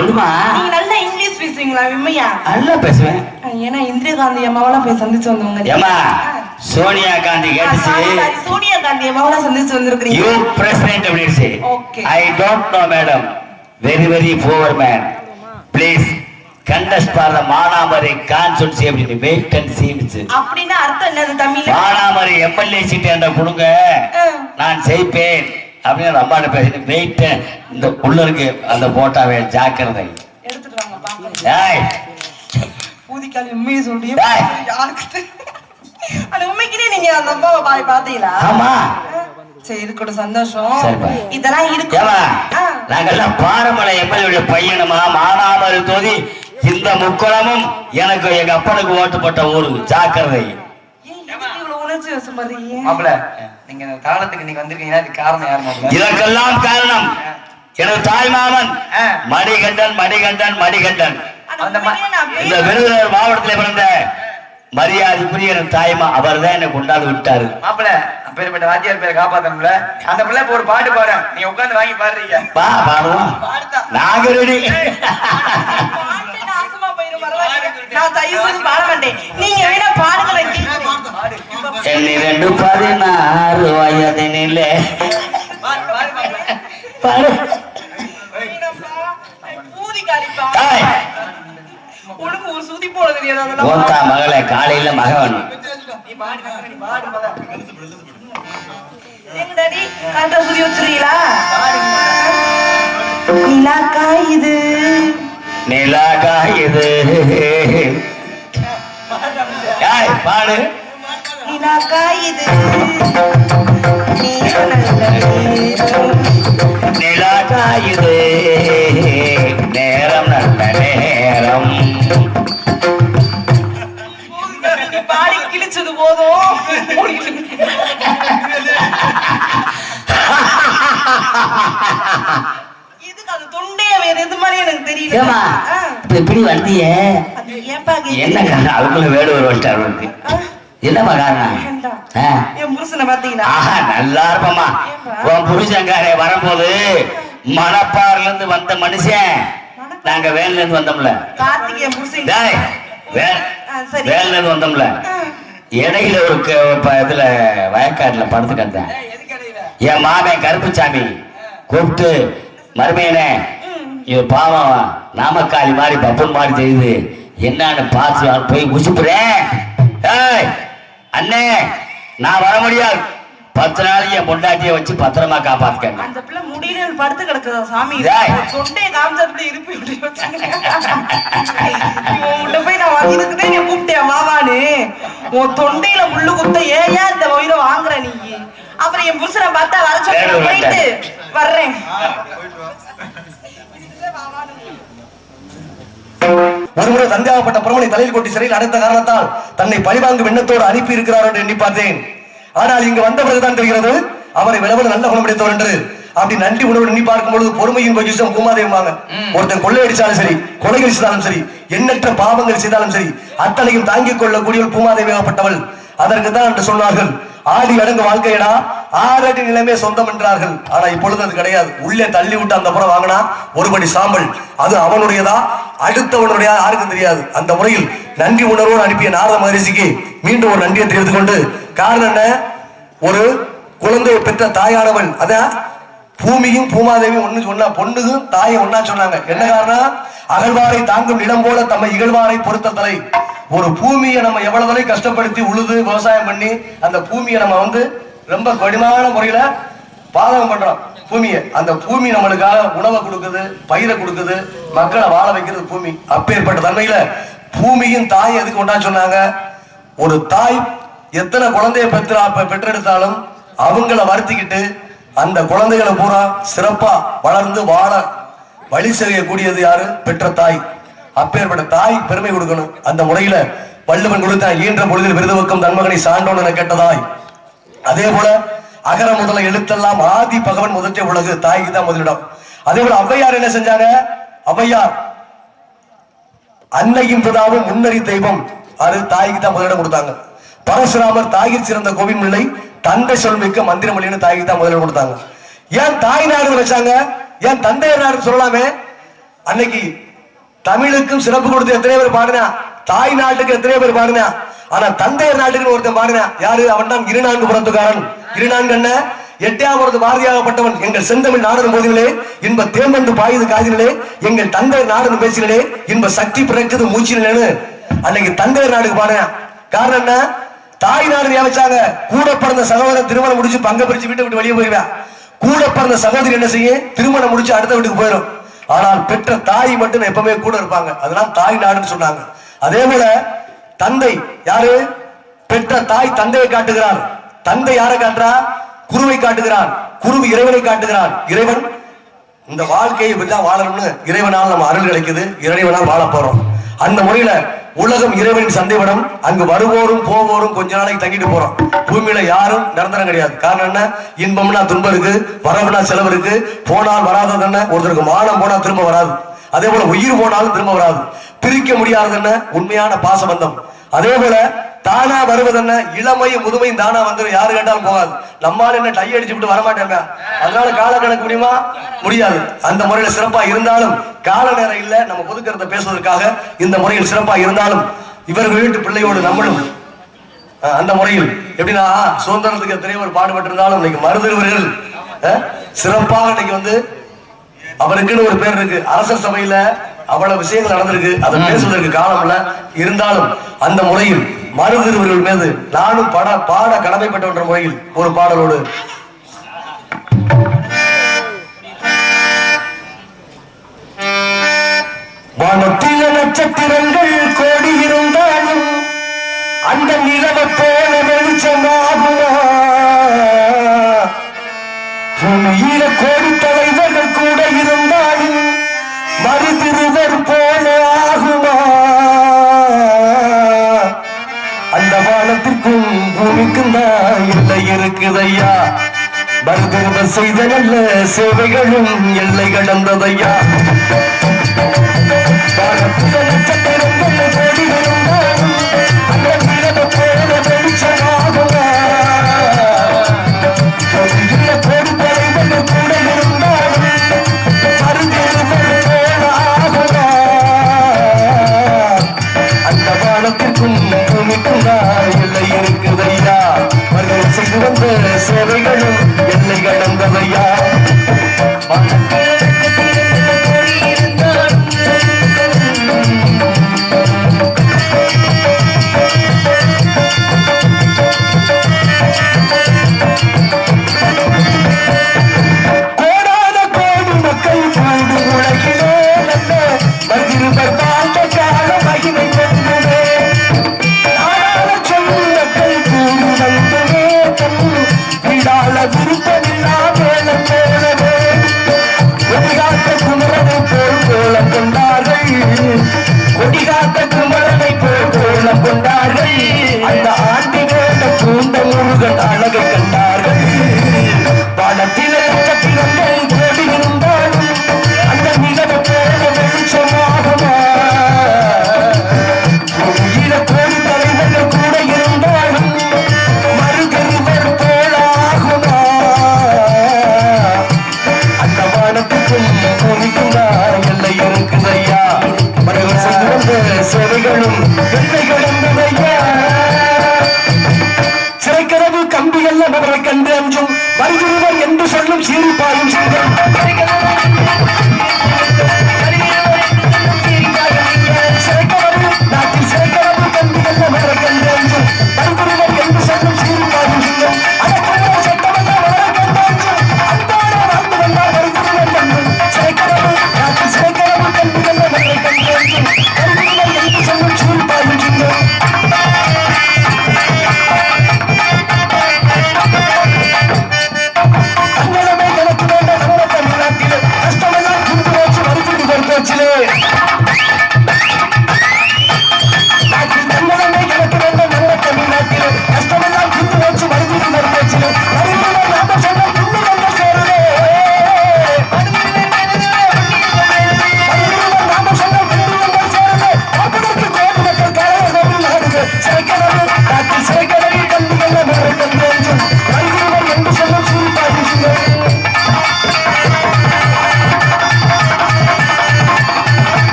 சொல்லுமா? நீங்க நல்லா இங்கிலீஷ் பேசுவீங்களா விம்மையா? நல்லா பேசுவேன். ஏன்னா இந்திரா காந்தி அம்மாவெல்லாம் போய் சந்திச்சு வந்தவங்க. ஏமா சோனியா காந்தி கேட்டுச்சு. சோனியா காந்தி அம்மாவெல்லாம் சந்திச்சு வந்திருக்கிறீங்க. யூ பிரசிடென்ட் அப்படின்னுச்சு. Okay. I don't know madam very very poor man please contest for the Manamadurai constituency அப்படின்னு வெயிட் அண்ட் சீனுச்சு அப்படின்னா அர்த்தம் என்னது தமிழ்ல? மானாமரை எம்எல்ஏ சீட் என்ற கொடுங்க. நான் செய்ப்பேன் அப்படின்னு அந்த அம்மாட்ட பேசிட்டு வெயிட் இந்த உள்ள இருக்கு அந்த போட்டாவே ஜாக்கிரதை. நாங்கெல்லாம் பாரமலை எம்எல்ஏ பையனுமா மானாமரை தொகுதி இந்த முக்குளமும் எனக்கு எங்க அப்பனுக்கு ஓட்டு போட்ட ஊரு ஜாக்கிரதை ஏன் இதுக்கு இவ்வளவு உணர்ச்சி வசப்படுறீங்க மாப்பிள நீங்க இந்த தாளத்துக்கு நீங்க வந்திருக்கீங்கன்னா இதுக்கு காரணம் யார் இதற்கெல்லாம் காரணம் எனது தாய் மாமன். மணிகண்டன் மணிகண்டன் மணிகண்டன். இந்த விருதுநகர் மாவட்டத்தில் பிறந்த மரியாதைக்குரிய தாய்மா அவர் தான் என்னை கொண்டாந்து விட்டாரு. மாப்பிள பேர்பட்ட வாத்தியார் பேரை காப்பாத்தணும்ல. அந்த பிள்ளை ஒரு பாட்டு பாடுறேன் நீங்க உட்கார்ந்து வாங்கி பாடுறீங்க. பா பாடுவோம் நாங்க ரெடி. நான் தயவு பாட மாட்டேன். நீங்க வேணா பாடுங்க எண்ணிரண்டு பதினாறு வயதினிலே. மகளே காலையில மாப்பிள. நிலாக்கா இது நிலாகா இது பாடு. இது நேரம் நல்ல நேரம். நிலாகா இது நேரம் நல்ல நேரம். நீ பாடி கிழிச்சது போதும். இதுக்கு அது தொண்டே வேற எது மாதிரி எனக்கு தெரியல. இப்படி வந்தியே? என்ன காரணம் அதுக்குள்ள வேடுவர் வந்துட்டாரு என்னப்பா காரணம் நல்லா இருப்பமா உன் புருஷங்காரே வரும்போது மணப்பாறையில இருந்து வந்த மனுஷன். நாங்க வேன்ல இருந்து வந்தோம்ல. வேன்ல இருந்து வந்தோம்ல. இடையில ஒரு இதுல வயக்காட்டுல படுத்து கிடந்தேன்? என் மாமன் கருப்புச்சாமி கூப்பிட்டு மருமையனே இது பாவம் நாமக்காளி மாதிரி பப்பன் மாதிரி தெரியுது. என்னன்னு பார்த்து போய் குசிப்புறேன் ஏய் அண்ணே நான் வர முடியாது. பத்து நாளைக்கு என் பொண்டாட்டிய வச்சு பத்திரமா காப்பாத்துக்க அந்த பிள்ளை முடியல படுத்து கிடக்குதா சாமி. தொண்டையை காமிச்சப்படி இருப்பி. உன்கிட்ட போய் நான் வந்து இதுக்குதான் நீ கூப்பிட்டேன் மாமான்னு உன் தொண்டையில முள்ளு குத்த ஏயா இந்த உயிரை வாங்குற நீ? அப்புறம் என் புருஷனை பார்த்தா வர சொல்லி போயிட்டு வர்றேன். ஒருமுறை சந்தேகப்பட்ட பிரமணி தலையில் கொட்டி சிறையில் அடைத்த காரணத்தால் தன்னை பழிவாங்கும் எண்ணத்தோடு அனுப்பி இருக்கிறார் என்று எண்ணி பார்த்தேன். ஆனால் இங்கு வந்த பிறகுதான் தெரிகிறது அவரை விளவல் நல்ல குணமடைத்தவர் என்று. அப்படி நன்றி உணவு எண்ணி பார்க்கும் பொழுது பொறுமையின் பொக்கிஷம் பூமாதேவாங்க ஒருத்தன் கொள்ளையடிச்சாலும் சரி கொலைகள் செய்தாலும் சரி எண்ணற்ற பாவங்கள் செய்தாலும் சரி அத்தனையும் தாங்கிக் கொள்ளக்கூடியவள் பூமாதேவியாகப்பட்டவள் அதற்கு தான் என்று சொன்னார்கள் ஆடி அடங்கு வாழ்க்கையடா. ஆறடி நிலைமை சொந்தம் என்றார்கள். ஆனா இப்பொழுது அது கிடையாது. உள்ளே தள்ளி விட்டு அந்த முறை வாங்கினா ஒருபடி சாம்பல். அது அவனுடையதா? அடுத்தவனுடைய யாருக்கும் தெரியாது. அந்த முறையில் நன்றி உணர்வோடு அனுப்பிய நாரத மகரிஷிக்கு மீண்டும் ஒரு நன்றியை தெரிவித்துக் கொண்டு காரணம் என்ன? ஒரு குழந்தையை பெற்ற தாயானவன் அதான் பூமியும் பூமாதேவியும் ஒண்ணு சொன்னா பொண்ணுக்கும் தாயை ஒன்னா சொன்னாங்க. என்ன காரணம் அகழ்வாரை தாங்கும் இடம் போல தம்மை இகழ்வாரை பொறுத்த தலை ஒரு பூமியை நம்ம எவ்வளவு தலை கஷ்டப்படுத்தி உழுது விவசாயம் பண்ணி அந்த பூமியை நம்ம வந்து ரொம்ப கடினமான முறையில பாதகம் பண்றோம். பூமியை. அந்த பூமி நம்மளுக்காக உணவை கொடுக்குது பயிரை கொடுக்குது மக்களை வாழ வைக்கிறது பூமி. அப்பேற்பட்ட தன்மையில பூமியும் தாய் எதுக்கு ஒன்றா சொன்னாங்க? ஒரு தாய் எத்தனை குழந்தைய பெற்றா பெற்றெடுத்தாலும் அவங்கள வருத்திக்கிட்டு அந்த குழந்தைகளை பூரா சிறப்பா வளர்ந்து வாழ வழி செய்யக்கூடியது யாரு? பெற்ற தாய். அப்பேற்பட்ட தாய் பெருமை கொடுக்கணும். அந்த முறையில வள்ளுவன் கொடுத்த ஈன்ற பொழுதில் விருதுவக்கம் தன்மகனை சான்றோன் என கேட்டதாய் அதே போல அகர முதல எழுத்தெல்லாம் ஆதி பகவன் முதற்ற உலகு தாய்க்கு தான் முதலிடம். அதே போல ஔவையார் என்ன செஞ்சாங்க? ஔவையார் அன்னையும் பிதாவும் முன்னறி தெய்வம். அது தாய்க்கு தான் முதலிடம் கொடுத்தாங்க. பரசுராமர் தாயிற் சிறந்த கோவில் இல்லை தந்தை சொல் மிக்க மந்திரமொழின்னு தாய்க்கு தான் முதல்ல கொடுத்தாங்க. ஏன் தாய் நாடு வச்சாங்க? ஏன் தந்தையர் நாடு சொல்லலாமே? அன்னைக்கு தமிழுக்கும் சிறப்பு கொடுத்து எத்தனை பேர் பாடினா? தாய் நாட்டுக்கு எத்தனை பேர் பாடினா? ஆனா தந்தையர் நாட்டுக்கு ஒருத்தன் பாடினா யாரு? அவன் தான் இருநான்கு புறத்துக்காரன். இருநான்கு என்ன? எட்டாவது பாரதியாகப்பட்டவன் எங்கள் செந்தமிழ் நாடன் போதிலே இன்ப தேம்பந்து பாயுது காதிலே எங்கள் தந்தை நாடன் பேசினே இன்ப சக்தி பிறக்குது மூச்சினேன்னு அன்னைக்கு தந்தையர் நாடுக்கு பாடினா. காரணம் என்ன? தாய் நாடு நியமிச்சாங்க கூட பிறந்த சகோதரன் திருமணம் முடிச்சு பங்க பிரிச்சு வீட்டை விட்டு வெளியே போயிடுவேன். கூட பிறந்த சகோதரி என்ன செய்யும்? திருமணம் முடிச்சு அடுத்த வீட்டுக்கு போயிடும். ஆனால் பெற்ற தாய் மட்டும் எப்பவுமே கூட இருப்பாங்க. அதெல்லாம் தாய் நாடுன்னு சொன்னாங்க. அதே போல தந்தை யாரு? பெற்ற தாய் தந்தையை காட்டுகிறார். தந்தை யாரை காட்டுறா? குருவை காட்டுகிறான் குருவி இறைவனை காட்டுகிறான் இறைவன் இந்த வாழ்க்கையை இப்படிதான் வாழணும்னு இறைவனால் நம்ம அருள் கிடைக்குது. இறைவனால் வாழ போறோம். அந்த முறையில உலகம் இறைவனின் சந்தைவனம் அங்கு வருவோரும் போவோரும் கொஞ்ச நாளைக்கு தங்கிட்டு போறோம். பூமியில யாரும் நிரந்தரம் கிடையாது. காரணம் என்ன? இன்பம்னா துன்பம் இருக்கு வரவுனா செலவு இருக்கு. போனால் வராதது என்ன? ஒருத்தருக்கு மானம் போனா திரும்ப வராது. அதே போல உயிர் போனாலும் திரும்ப வராது. பிரிக்க முடியாதது என்ன? உண்மையான பாசபந்தம். அதே போல தானா வருவதென்ன? இளமையும் முதுமையும் தானா வந்துடும் யாரு கேட்டாலும் போகாது. நம்மால என்ன டை அடிச்சு விட்டு வரமாட்டேங்க. அதனால கால கணக்கு முடியுமா? முடியாது. அந்த முறையில சிறப்பா இருந்தாலும் கால நேரம் இல்ல நம்ம பொதுக்கருத்தை பேசுவதற்காக இந்த முறையில் சிறப்பா இருந்தாலும் இவர்கள் வீட்டு பிள்ளையோடு நம்மளும் அந்த முறையில் எப்படின்னா சுதந்திரத்துக்கு எத்தனையோ ஒரு பாடுபட்டிருந்தாலும் இன்னைக்கு மருதுவர்கள் சிறப்பாக இன்னைக்கு வந்து அவருக்குன்னு ஒரு பேர் இருக்கு. அரசர் சபையில அவ்வளவு விஷயங்கள் நடந்திருக்கு. அதை பேசுவதற்கு காலம் இல்ல இருந்தாலும் அந்த முறையில் மருதிருவர்கள் மீது நானும் பட பாட கடமைப்பட்டவன்ற முறையில் ஒரு பாடலோடு. வானத்தில நட்சத்திரங்கள் கோடி இருந்தாலும் அந்த நிலவை போல வெளிச்சமாகுமா? கோடி இருக்குதா? இல்லை இருக்குதையா? மறுதிருவர் செய்த நல்ல சேவைகளும் எல்லை கடந்ததையா? காலத்திற்கும் வானத்திற்கும் பூமிக்கும் தான் எல்லை இருக்குதையா? அவர்கள் செய்து வந்த சேவைகளும் எல்லை கடந்ததையா?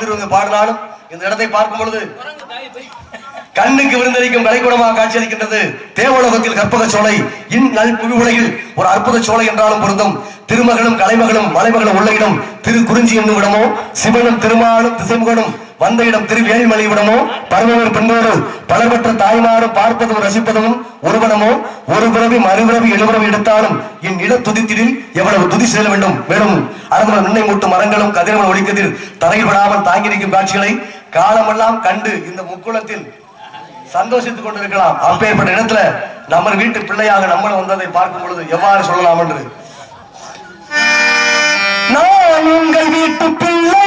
திருவங்க பாடினாலும் இந்த இடத்தை பார்க்கும் பொழுது கண்ணுக்கு விருந்தளிக்கும் கலைக்குணமாக காட்சியளிக்கின்றது தேவலோகத்தில் கற்பக சோலை. இன் நல் புவி உலகில் ஒரு அற்புத சோலை என்றாலும் பொருந்தும். திருமகளும் கலைமகளும் மலைமகளும் உள்ள இடம் திரு குறிஞ்சி என்னும் இடமோ சிவனும் திருமாலும் திசைமுகனும் வந்த இடம் திரு வேல்மலை விடமோ பரமவர் பெண்ணோடு பலர்பற்ற தாய்மாரும் பார்ப்பதும் ரசிப்பதும் ஒருவனமோ ஒரு பிறவி மறுபிறவி எழுபிறவி எடுத்தாலும் என் இட துதித்திடில் எவ்வளவு துதி செல்ல வேண்டும். மேலும் அரண்மனை நின்னை மூட்டும் மரங்களும் கதிரவன் ஒழிக்கத்தில் தரையில் விடாமல் தாங்கி நிற்கும் காட்சிகளை காலமெல்லாம் கண்டு இந்த முக்குளத்தில் சந்தோஷித்துக் கொண்டிருக்கலாம். அப்பேற்பட்ட இடத்துல நம்ம வீட்டு பிள்ளையாக நம்ம வந்ததை பார்க்கும் பொழுது எவ்வாறு சொல்லலாம் என்று? நான் உங்கள் வீட்டு பிள்ளை.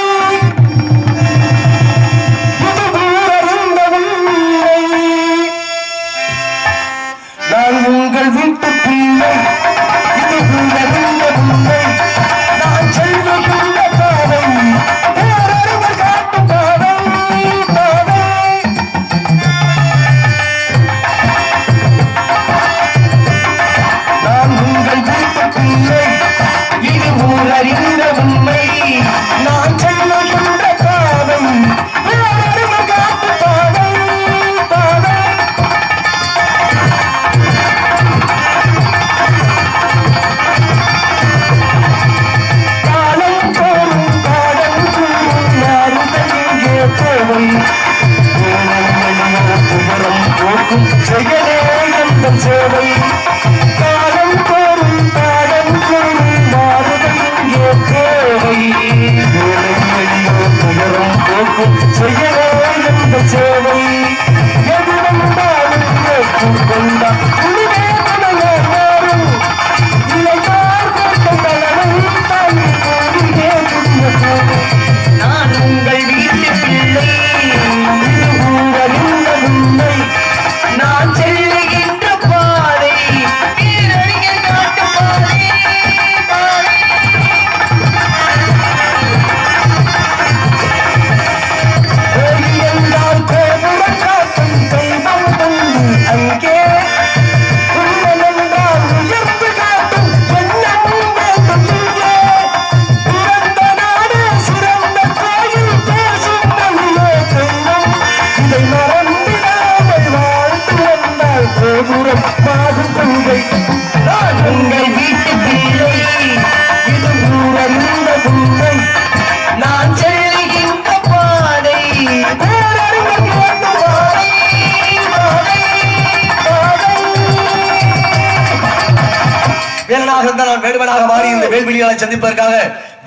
வேல்விழியாளை சந்திப்பதற்காக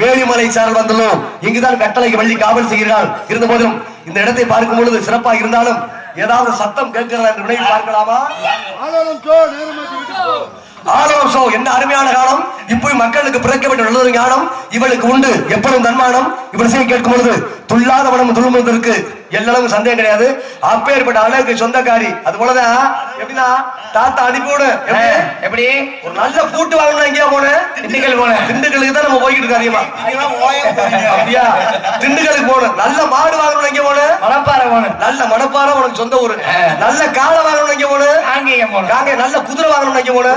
வேலிமலை சாரல் வந்துள்ளோம். இங்குதான் கட்டளைக்கு வள்ளி காவல் செய்கிறாள் இருந்த போதிலும் இந்த இடத்தை பார்க்கும் பொழுது சிறப்பாக இருந்தாலும் ஏதாவது சத்தம் கேட்கிறதா என்று வினையில் பார்க்கலாமா? ஆலோம் சோ என்ன அருமையான காலம். இப்போய் மக்களுக்கு பிறக்கப்பட்ட நல்லது ஞானம். இவளுக்கு உண்டு எப்பொழுதும் தன்மானம். இவள் செய்ய கேட்கும் பொழுது துள்ளாத மனம் துள்ளுவதற்கு எல்லளவும் சந்தேகம் கிடையாது. அப்பேற்பட்ட அழகுக்கு சொந்தக்காரி. அது போலதான் எப்படின்னா தாத்தா அனுப்பிவிடு எப்படி? ஒரு நல்ல பூட்டு வாங்கணும் எங்கேயா போன? திண்டுக்கல் போனேன். திண்டுக்கலுக்கு தான் நம்ம போய்கிட்டு இருக்கோம் அதிகமா. அப்படியா? திண்டுக்கலுக்கு போகணும் நல்ல மாடு வாங்கணும் எங்க போன? மணப்பாறை போனேன். நல்ல மணப்பாறை உனக்கு சொந்த ஊரு. நல்ல காளை வாங்கணும் எங்க போனேன். நாங்க நல்ல குதிரை வாங்கணும் எங்க போன?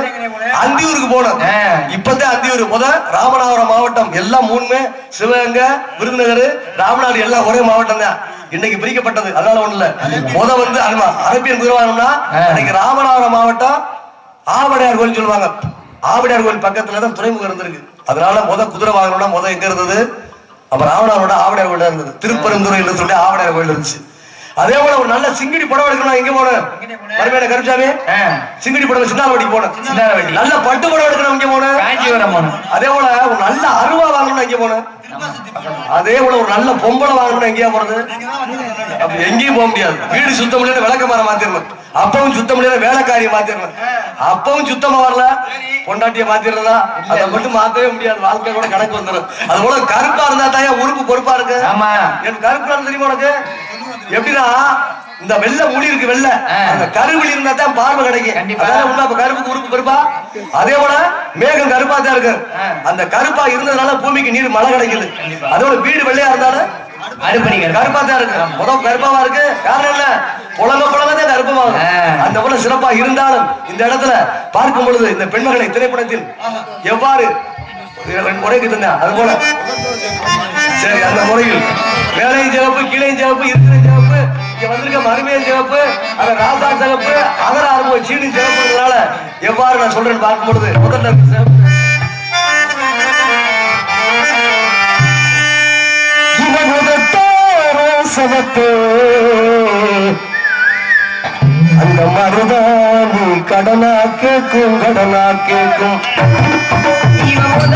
அந்தியூருக்கு ஆ. இப்பதான் அந்தியூர். முத ராமநாதபுரம் மாவட்டம். எல்லாம் மூணுமே சிவகங்கை விருதுநகர் ராமநாடு. எல்லாம் ஒரே மாவட்டம் தான். இன்னைக்கு பிரிக்கப்பட்டது. அதனால ஒண்ணு இல்ல. முத வந்து அரபியன் ஆ. இன்னைக்கு ராமநாதபுரம் மாவட்டம் ஆவடையார் கோயில் சொல்லுவாங்க. ஆவடையார் கோயில் பக்கத்துல தான் துறைமுகம் இருந்திருக்கு. அதனால முத குதிரை வாங்கணும்னா முத எங்க இருந்தது? அப்ப ராமநாதோட ஆவடையார் கோயில் இருந்தது. திருப்பரந்துறையில் சொல்லிட்டு ஆவடையார் கோயில் இருந்துச்சு. அதே போல ஒரு நல்ல சிங்கடி புடவை எடுக்கணும் எங்க போன மறுமையான கருச்சாமி ஆ. சிங்கடி சின்னார்வட்டிக்கு போனேன் சின்னார்வட்டி. நல்ல பட்டு புடவை எடுக்கணும் இங்க போன காஞ்சிபுரம் போனேன் அதே போல ஒரு நல்ல அருவா வாங்கணும் எங்க போன அதே போல ஒரு நல்ல பொம்பளை வாங்கணும் எங்கேயா போறது? அப்ப எங்கேயும் போக முடியாது. வீடு சுத்தம் முடியல விளக்கமாற மாத்திரணும். அப்பவும் சுத்தம் முடியல வேலைக்காரியை மாத்திரணும். அப்பவும் சுத்தமா வரல. பொண்டாட்டிய மாத்திரதா அதை மட்டும் மாத்தவே முடியாது. வாழ்க்கை கூட கணக்கு வந்துடும் அது போல கருப்பா இருந்தா தான் உறுப்பு பொறுப்பா இருக்கு? ஆமா. எனக்கு கருப்பு தெரியுமா உனக்கு? எப்படின்னா இந்த வெள்ளை முடி இருக்கு வெள்ளை. அந்த கருவிழி இருந்தா தான் பார்வை கிடைக்கும். கண்டிப்பா. கருப்புக்கு உறுப்பு கருப்பா அதே போல மேகம் கருப்பா தான் இருக்கு. அந்த கருப்பா இருந்ததுனால பூமிக்கு நீர் மழை கிடைக்குது. அதோட வீடு வெள்ளையா இருந்தாலும் கருப்பா. தான் இருக்கு. முதல் கருப்பாவா இருக்கு? காரணம் என்ன? புலங்க புலங்க தான் கருப்பமாகும் ஆ. அந்த போல சிறப்பா இருந்தாலும் இந்த இடத்துல பார்க்கும் பொழுது இந்த பெண்மகளை திரைப்படத்தில் எவ்வாறு உரைக்கு தந்தேன். அது போல சரி அந்த முறையில். மேலையும் சிவப்பு கீழையும் சிவப்பு இருக்கிற சிவப்பு இங்க வந்திருக்க மறுமையும் சிவப்பு அந்த ராசா சிவப்பு அதர அனுபவம் சீனும் சிவப்புனால எவ்வாறு நான் சொல்றேன்னு பார்க்கும்பொழுது முதல்ல சிவப்பு. அந்த மருதாணி கடனா கேட்கும் கடனா கேட்கும். இவன் முதல்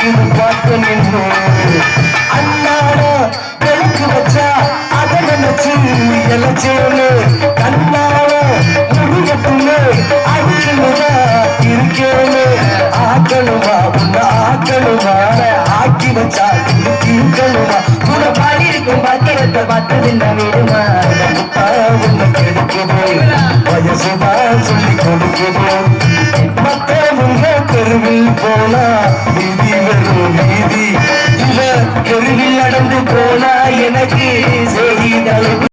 என்று பார்த்து நின்று அண்ணாட கழுத்து வச்சா அதை நினைச்சு இழைச்சேன்னு கண்ணாட முடியட்டுன்னு அழுக்குன்னு இருக்கேன்னு ஆக்கணுமா உன்னை ஆக்கணுமா ஆக்கி வச்சா தீர்க்கணுமா உன பாடி இருக்கும் பத்திரத்தை பார்த்தது நவீனமா உன்னை சொல்லி கொடுக்கிறேன் மக்கள் உங்க தெருவில் போனா நீதி. இவர் கருகில் நடந்து போனா எனக்கு செய்தி